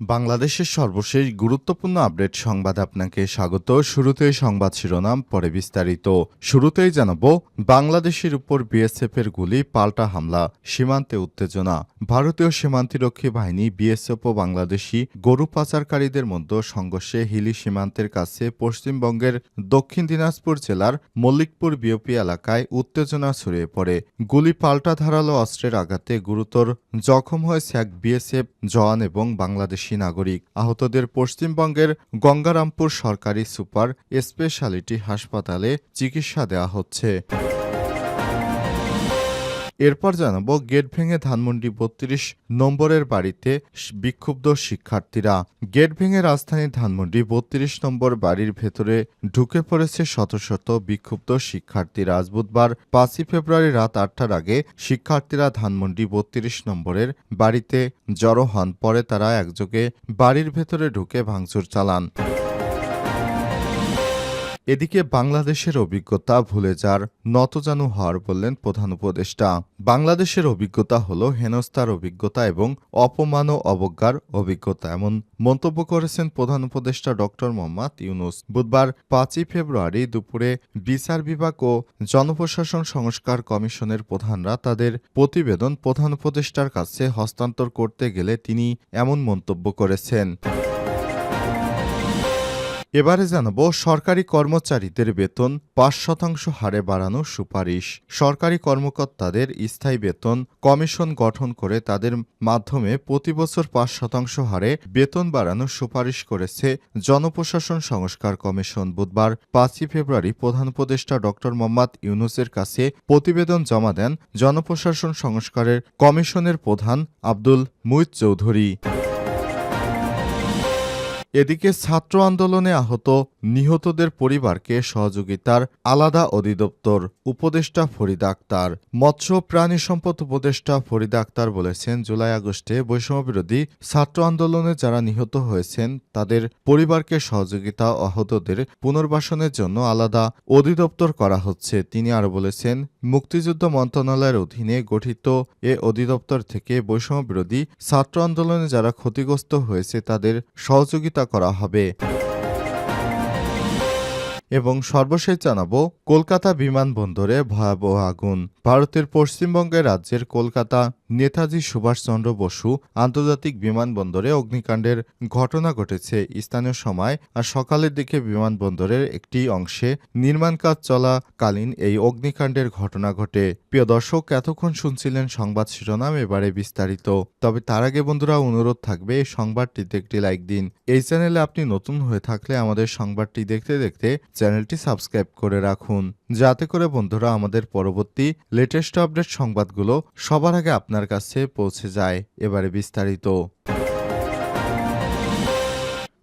বাংলাদেশের সর্বশেষ গুরুত্বপূর্ণ আপডেট সংবাদ আপনাকে স্বাগত। শুরুতেই সংবাদ শিরোনাম, পরে বিস্তারিত। শুরুতেই জানাব, বাংলাদেশের উপর বিএসএফ এর গুলি, পাল্টা হামলা, সীমান্তে উত্তেজনা। ভারতীয় সীমান্তিরক্ষী বাহিনী, বিএসএফ ও বাংলাদেশি গরু পাচারকারীদের মধ্যে সংঘর্ষে হিলি সীমান্তের কাছে পশ্চিমবঙ্গের দক্ষিণ দিনাজপুর জেলার মল্লিকপুর বিওপি এলাকায় উত্তেজনা ছড়িয়ে পড়ে। গুলি পাল্টা ধারালো অস্ত্রের আঘাতে গুরুতর জখম হয়েছে এক বিএসএফ জওয়ান এবং বাংলাদেশি নাগরিক। আহতদের পশ্চিমবঙ্গের গঙ্গারামপুর সরকারি সুপার স্পেশালিটি হাসপাতালে চিকিৎসা দেওয়া হচ্ছে। এরপর জানাব গেট ভেঙে ধানমন্ডি বত্রিশ নম্বরের বাড়িতে বিক্ষুব্ধ শিক্ষার্থীরা। গেট ভেঙে রাজধানীর ধানমন্ডি বত্রিশ নম্বর বাড়ির ভেতরে ঢুকে পড়েছে শত শত বিক্ষুব্ধ শিক্ষার্থীরা। আজ বুধবার পাঁচই ফেব্রুয়ারি রাত আটটার আগে শিক্ষার্থীরা ধানমন্ডি বত্রিশ নম্বরের বাড়িতে জড়ো হন। পরে তারা একযোগে বাড়ির ভেতরে ঢুকে ভাঙচুর চালান। এদিকে বাংলাদেশের অভিজ্ঞতা ভুলে যার নতজানু হওয়ার বললেন প্রধান উপদেষ্টা। বাংলাদেশের অভিজ্ঞতা হল হেনস্থার অভিজ্ঞতা এবং অপমান ও অবজ্ঞার অভিজ্ঞতা এমন মন্তব্য করেছেন প্রধান উপদেষ্টা ডক্টর মোহাম্মদ ইউনুস। বুধবার পাঁচই ফেব্রুয়ারি দুপুরে বিচার বিভাগ ও জনপ্রশাসন সংস্কার কমিশনের প্রধানরা তাদের প্রতিবেদন প্রধান উপদেষ্টার কাছে হস্তান্তর করতে গেলে তিনি এমন মন্তব্য করেছেন। এবারে জানাব, সরকারি কর্মচারীদের বেতন পাঁচ শতাংশ হারে বাড়ানোর সুপারিশ। সরকারি কর্মকর্তাদের স্থায়ী বেতন কমিশন গঠন করে তাদের মাধ্যমে প্রতি বছর পাঁচ শতাংশ হারে বেতন বাড়ানোর সুপারিশ করেছে জনপ্রশাসন সংস্কার কমিশন। বুধবার পাঁচই ফেব্রুয়ারি প্রধান উপদেষ্টা ডক্টর মোহাম্মদ ইউনুসের কাছে প্রতিবেদন জমা দেন জনপ্রশাসন সংস্কারের কমিশনের প্রধান আব্দুল মুইদ চৌধুরী। এদিকে ছাত্র আন্দোলনে আহত নিহতদের পরিবারকে সহযোগিতার আলাদা অধিদপ্তর উপদেষ্টা ফরিদ আক্তার। মৎস্য প্রাণী সম্পদ উপদেষ্টা ফরিদ আক্তার বলেছেন, জুলাই আগস্টে বৈষম্যবিরোধী ছাত্র আন্দোলনে যারা নিহত হয়েছেন, তাদের পরিবারকে সহযোগিতা আহতদের পুনর্বাসনের জন্য আলাদা অধিদপ্তর করা হচ্ছে। তিনি আরও বলেছেন, মুক্তিযুদ্ধ মন্ত্রণালয়ের অধীনে গঠিত এ অধিদপ্তর থেকে বৈষম্যবিরোধী ছাত্র আন্দোলনে যারা ক্ষতিগ্রস্ত হয়েছে, তাদের সহযোগিতা করা হবে। এবং সর্বশেষ জানাব কলকাতা বিমানবন্দরে ভয়াবহ আগুন। ভারতের পশ্চিমবঙ্গের রাজ্যের কলকাতা নেতাজি সুভাষচন্দ্র বসু আন্তর্জাতিক বিমানবন্দরে অগ্নিকাণ্ডের ঘটনা ঘটেছে স্থানীয় সময় আর সকালের দিকে বিমানবন্দরের একটি অংশে নির্মাণ কাজ চলাকালীন এই অগ্নিকাণ্ডের ঘটনা ঘটে। প্রিয় দর্শক, এতক্ষণ শুনছিলেন সংবাদ শিরোনাম, এবারে বিস্তারিত। তবে তার আগে বন্ধুরা, অনুরোধ থাকবে এই সংবাদটিতে একটি লাইক দিন। এই চ্যানেলে আপনি নতুন হয়ে থাকলে আমাদের সংবাদটি দেখতে দেখতে চ্যানেলটি সাবস্ক্রাইব করে রাখুন। যাতে করে বন্ধুরা আমাদের পরবর্তী লেটেস্ট আপডেট সংবাদগুলো সবার আগে আপনার কাছে পৌঁছে যায়। এবারে বিস্তারিত।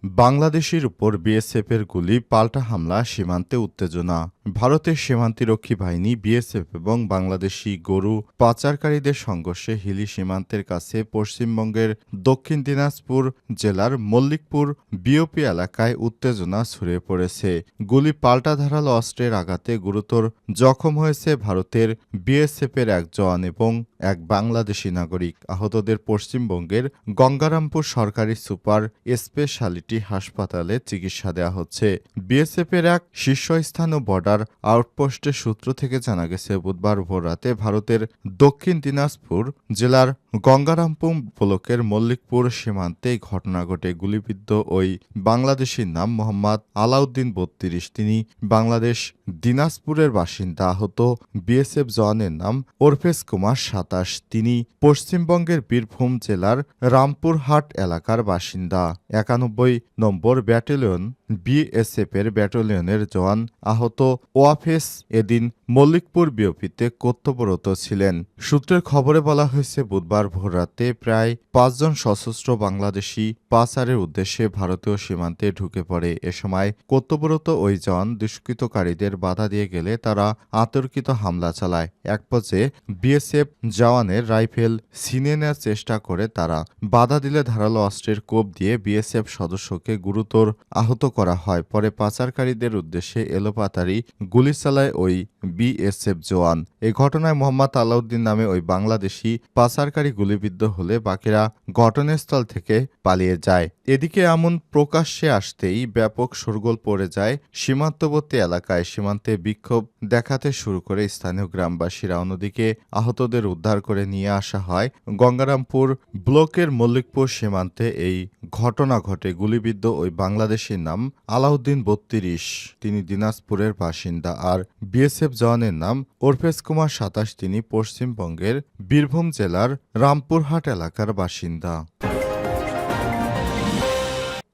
বাংলাদেশের উপর বিএসএফ এর গুলি, পাল্টা হামলা, সীমান্তে উত্তেজনা। ভারতের সীমান্তিরক্ষী বাহিনী, বিএসএফ এবং বাংলাদেশি গরু পাচারকারীদের সংঘর্ষে হিলি সীমান্তের কাছে পশ্চিমবঙ্গের দক্ষিণ দিনাজপুর জেলার মল্লিকপুর বিওপি এলাকায় উত্তেজনা ছড়িয়ে পড়েছে। গুলি পাল্টা ধারালো অস্ত্রের আঘাতে গুরুতর জখম হয়েছে ভারতের বিএসএফ এর এক জওয়ান এবং এক বাংলাদেশি নাগরিক। আহতদের পশ্চিমবঙ্গের গঙ্গারামপুর সরকারি সুপার স্পেশালিটি হাসপাতালে চিকিৎসা দেওয়া হচ্ছে। বিএসএফ এর এক শীর্ষস্থানীয় বর্ডার আউটপোস্টের সূত্র থেকে জানা গেছে, বুধবার ভোররাতে ভারতের দক্ষিণ দিনাজপুর জেলার গঙ্গারামপুর ব্লকের মল্লিকপুর সীমান্তে ঘটনা ঘটে। গুলিবিদ্ধ ওই বাংলাদেশির নাম মোহাম্মদ আলাউদ্দিন বত্রিশ। তিনি বাংলাদেশ দিনাজপুরের বাসিন্দা আহত। বিএসএফ জওয়ানের নাম ওরফেজ কুমার সাতাশ। তিনি পশ্চিমবঙ্গের বীরভূম জেলার রামপুরহাট এলাকার বাসিন্দা। একানব্বই নম্বর ব্যাটালিয়ন বিএসএফ এর ব্যাটালিয়নের জওয়ান আহত ওয়াফেস এদিন মল্লিকপুর বিওপিতে কর্তব্যরত ছিলেন। সূত্রের খবরে বলা হয়েছে, বুধবার ভোররাতে প্রায় পাঁচজন সশস্ত্র বাংলাদেশি পাচারের উদ্দেশ্যে ভারতীয় সীমান্তে ঢুকে পড়ে। এ সময় কর্তব্যরত ওই জওয়ান দুষ্কৃতকারীদের বাধা দিয়ে গেলে তারা আতর্কিত হামলা চালায়। এক পর্যায়ে বিএসএফ জওয়ানের রাইফেল ছিনে নেওয়ার চেষ্টা করে তারা। বাধা দিলে ধারালো অস্ত্রের কোপ দিয়ে বিএসএফ সদস্যকে গুরুতর আহত করা হয়। পরে পাচারকারীদের উদ্দেশ্যে এলোপাতারি গুলি চালায় ওই বিএসএফ জওয়ান। এ ঘটনায় মোহাম্মদ আলাউদ্দিন নামে ওই বাংলাদেশি পাচারকারী গুলিবিদ্ধ হলে বাকিরা ঘটনাস্থল থেকে পালিয়ে যায়। এদিকে এমন প্রকাশ্যে আসতেই ব্যাপক শোরগোল পড়ে যায় সীমান্তবর্তী এলাকায়। সীমান্তে বিক্ষোভ দেখাতে শুরু করে স্থানীয় গ্রামবাসীরা। অন্যদিকে আহতদের উদ্ধার করে নিয়ে আসা হয় গঙ্গারামপুর ব্লকের মল্লিকপুর সীমান্তে। এই ঘটনা ঘটে। গুলিবিদ্ধ ওই বাংলাদেশির নাম আলাউদ্দিন বত্রিশ। তিনি দিনাজপুরের বাসিন্দা। আর বিএসএফ জওয়ানের নাম ওরফেজ কুমার সাতাশ। তিনি পশ্চিমবঙ্গের বীরভূম জেলার রামপুরহাট এলাকার বাসিন্দা।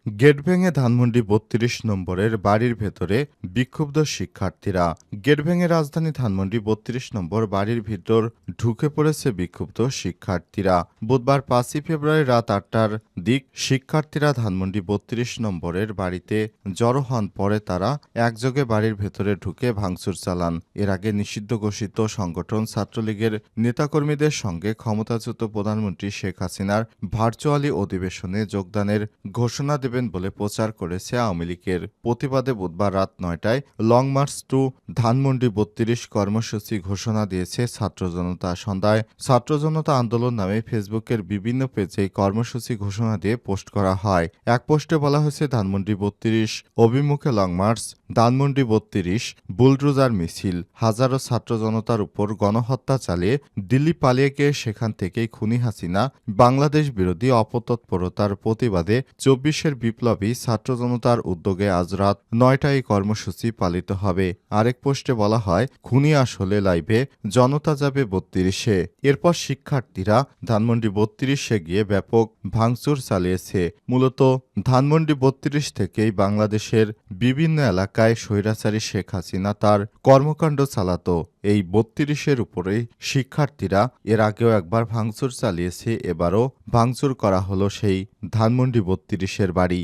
গেট ভেঙে ধানমন্ডি বত্রিশ নম্বরের বাড়ির ভেতরে বিক্ষুব্ধ শিক্ষার্থীরা। গেট ভেঙে রাজধানী ধানমন্ডি বত্রিশ নম্বর বাড়ির ভিতর ঢুকে পড়েছে বিক্ষুব্ধ শিক্ষার্থীরা। বুধবার পাঁচই ফেব্রুয়ারি রাত আটটার দিক শিক্ষার্থীরা ধানমন্ডি বত্রিশ নম্বরের বাড়িতে জড়ো হন। পরে তারা একযোগে বাড়ির ভেতরে ঢুকে ভাঙচুর চালান। এর আগে নিষিদ্ধ ঘোষিত সংগঠন ছাত্রলীগের নেতাকর্মীদের সঙ্গে ক্ষমতাচ্যুত প্রধানমন্ত্রী শেখ হাসিনার ভার্চুয়ালি অধিবেশনে যোগদানের ঘোষণা দেবেন বলে প্রচার করেছে আওয়ামী লীগের প্রতিবাদে বুধবার রাত নয়টায় লং মার্চ টু ধানমন্ডি বত্রিশ কর্মসূচি ঘোষণা দিয়েছে ছাত্র জনতা সন্ধ্যায়। ছাত্র জনতা আন্দোলন নামে ফেসবুকের বিভিন্ন পেজে কর্মসূচি ঘোষণা দিয়ে পোস্ট করা হয়। এক পোস্টে বলা হয়েছে, ধানমন্ডি বত্রিশ অভিমুখে লং মার্চ ধানমন্ডি বত্রিশ বুলড্রোজার মিছিল, হাজারো ছাত্র জনতার উপর গণহত্যা চালিয়ে দিল্লি পালিয়ে গিয়ে সেখান থেকেই খুনি হাসিনা বাংলাদেশ বিরোধী অপতৎপরতার প্রতিবাদে চব্বিশের বিপ্লবী ছাত্র জনতার উদ্যোগে আজ রাত নয়টায় কর্মসূচি পালিত হবে। আরেক পোস্টে বলা হয়, খুনি আসলে লাইভে, জনতা যাবে বত্রিশে। এরপর শিক্ষার্থীরা ধানমন্ডি বত্রিশে গিয়ে ব্যাপক ভাঙচুর চালিয়েছে। মূলত ধানমন্ডি বত্রিশ থেকেই বাংলাদেশের বিভিন্ন এলাকায় স্বৈরাচারী শেখ হাসিনা তার কর্মকাণ্ড চালাত। এই বত্রিশের উপরেই শিক্ষার্থীরা এর আগেও একবার ভাঙচুর চালিয়েছে, এবারও ভাঙচুর করা হলো সেই ধানমন্ডি বত্রিশের বাড়ি।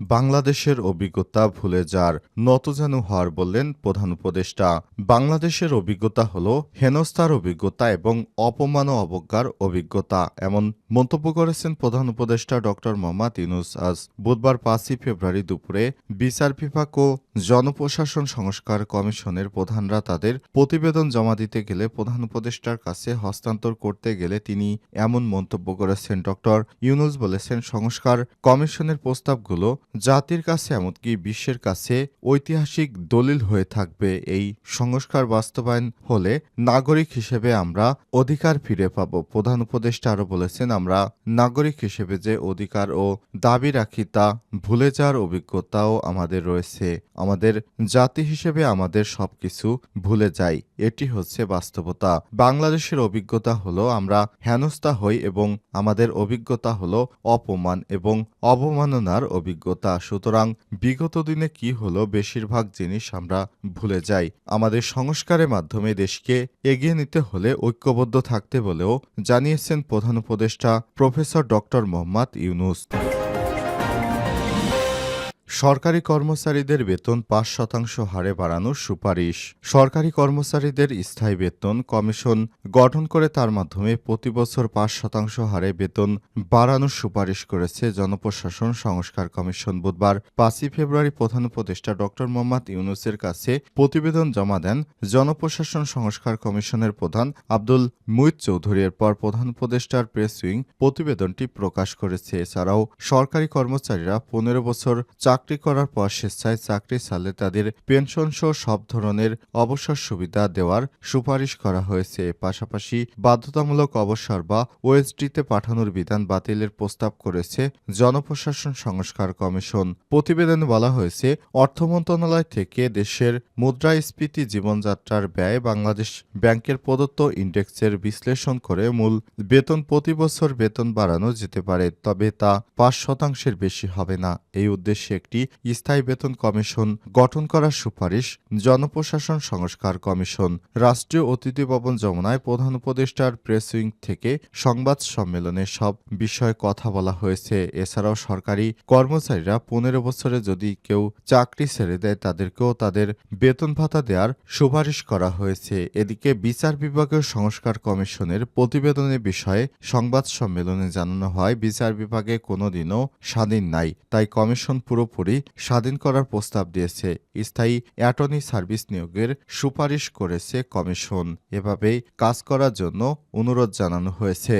বাংলাদেশের অভিজ্ঞতা ভুলে যার নতজানু হওয়ার বললেন প্রধান উপদেষ্টা। বাংলাদেশের অভিজ্ঞতা হল হেনস্থার অভিজ্ঞতা এবং অপমান অবজ্ঞার অভিজ্ঞতা, এমন মন্তব্য করেছেন প্রধান উপদেষ্টা ডক্টর মোহাম্মদ ইউনুস আজ বুধবার পাঁচই ফেব্রুয়ারি দুপুরে বিচার বিভাগ ও জনপ্রশাসন সংস্কার কমিশনের প্রধানরা তাদের প্রতিবেদন জমা দিতে গেলে প্রধান উপদেষ্টার কাছে হস্তান্তর করতে গেলে তিনি এমন মন্তব্য করেছেন। ডক্টর ইউনুস বলেছেন, সংস্কার কমিশনের প্রস্তাবগুলো জাতির কাছে এমনকি বিশ্বের কাছে ঐতিহাসিক দলিল হয়ে থাকবে এই সংস্কার বাস্তবায়ন হলে নাগরিক হিসেবে আমরা অধিকার ফিরে পাব। প্রধান উপদেষ্টা আরও বলেছেন, আমরা নাগরিক হিসেবে যে অধিকার ও দাবি রাখি তা ভুলে যাওয়ার অভিজ্ঞতাও আমাদের রয়েছে। আমাদের জাতি হিসেবে আমাদের সবকিছু ভুলে যাই, এটি হচ্ছে বাস্তবতা। বাংলাদেশের অভিজ্ঞতা হলো, আমরা হেনস্থা হই এবং আমাদের অভিজ্ঞতা হলো অপমান এবং অবমাননার অভিজ্ঞতা। সুতরাং বিগত দিনে কি হলো বেশিরভাগ জিনিস আমরা ভুলে যাই। আমাদের সংস্কারের মাধ্যমে দেশকে এগিয়ে নিতে হলে ঐক্যবদ্ধ থাকতে বলেও জানিয়েছেন প্রধান উপদেষ্টা প্রফেসর ডক্টর মোহাম্মদ ইউনুস। সরকারি কর্মচারীদের বেতন পাঁচ শতাংশ হারে বাড়ানোর সুপারিশ। সরকারি কর্মচারীদের স্থায়ী বেতন কমিশন গঠন করে তার মাধ্যমে প্রতি বছর পাঁচ শতাংশ হারে বেতন বাড়ানোর সুপারিশ করেছে জনপ্রশাসন সংস্কার কমিশন। বুধবার পাঁচই ফেব্রুয়ারি প্রধান উপদেষ্টা ডক্টর মোহাম্মদ ইউনুসের কাছে প্রতিবেদন জমা দেন জনপ্রশাসন সংস্কার কমিশনের প্রধান আব্দুল মুইদ চৌধুরীর পর প্রধান উপদেষ্টার প্রেস উইং প্রতিবেদনটি প্রকাশ করেছে। এছাড়াও সরকারি কর্মচারীরা পনেরো বছর চাকরি করার পর স্বেচ্ছায় চাকরি ছাড়লে তাদের পেনশন সহ সব ধরনের অবসর সুবিধা দেওয়ার সুপারিশ করা হয়েছে। পাশাপাশি বাধ্যতামূলক অবসর বা ওএসডিতে পাঠানোর বিধান বাতিলের প্রস্তাব করেছে জনপ্রশাসন সংস্কার কমিশন। প্রতিবেদনে বলা হয়েছে, অর্থ মন্ত্রণালয় থেকে দেশের মুদ্রাস্ফীতি জীবনযাত্রার ব্যয় বাংলাদেশ ব্যাংকের প্রদত্ত ইন্ডেক্সের বিশ্লেষণ করে মূল বেতন প্রতি বছর বেতন বাড়ানো যেতে পারে, তবে তা পাঁচ শতাংশের বেশি হবে না। এই উদ্দেশ্যে একটি স্থায়ী বেতন কমিশন গঠন করার সুপারিশ জনপ্রশাসন সংস্কার কমিশন। রাষ্ট্রীয় অতিথি ভবন যমুনায় প্রধান উপদেষ্টার প্রেস উইং থেকে সংবাদ সম্মেলনে সব বিষয়ে কথা বলা হয়েছে। এছাড়াও সরকারি কর্মচারীরা পনেরো বছরে যদি কেউ চাকরি ছেড়ে দেয়, তাদেরকেও তাদের বেতন ভাতা দেওয়ার সুপারিশ করা হয়েছে। এদিকে বিচার বিভাগের সংস্কার কমিশনের প্রতিবেদনের বিষয়ে সংবাদ সম্মেলনে জানানো হয়, বিচার বিভাগে কোনোদিনও স্বাধীন নাই, তাই কমিশন পুরোপুরি স্বাধীন করার প্রস্তাব দিয়েছে। স্থায়ী অ্যাটর্নি সার্ভিস নিয়োগের সুপারিশ করেছে কমিশন। এভাবেই কাজ করার জন্য অনুরোধ জানানো হয়েছে।